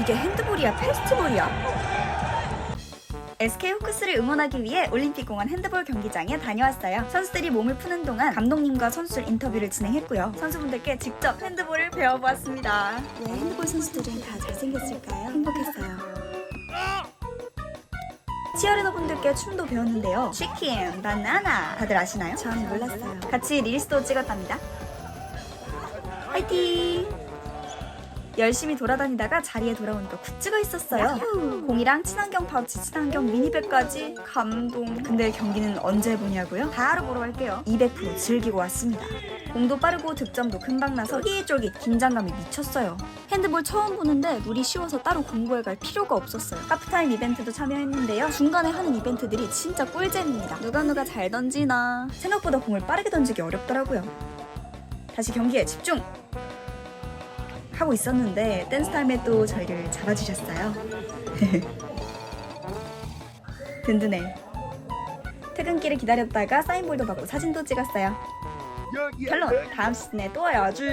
이게 핸드볼이야 페스티벌이야? SK 호크스를 응원하기 위해 올림픽공원 핸드볼 경기장에 다녀왔어요. 선수들이 몸을 푸는 동안 감독님과 선수들 인터뷰를 진행했고요. 선수분들께 직접 핸드볼을 배워보았습니다. 왜 핸드볼 선수들은 다 잘생겼을까요? 행복했어요. 치어리더 분들께 춤도 배웠는데요. 치킨, 바나나 다들 아시나요? 전 몰랐어요. 같이 릴스도 찍었답니다. 열심히 돌아다니다가 자리에 돌아오니까 굿즈가 있었어요. 공이랑 친환경 파우치, 친환경 미니백까지 감동. 근데 경기는 언제 보냐고요? 바로 보러 갈게요. 200% 즐기고 왔습니다. 공도 빠르고 득점도 금방 나서 쫄깃쫄깃 긴장감이 미쳤어요. 핸드볼 처음 보는데 룰이 쉬워서 따로 공부해 갈 필요가 없었어요. 하프타임 이벤트도 참여했는데요. 중간에 하는 이벤트들이 진짜 꿀잼입니다. 누가 누가 잘 던지나. 생각보다 공을 빠르게 던지기 어렵더라고요. 다시 경기에 집중! 하고 있었는데 댄스 타임에 또 저희를 잡아주셨어요. 든든해. 퇴근길에 기다렸다가 사인볼도 받고 사진도 찍었어요. 결론 다음 시즌에 또 와야지.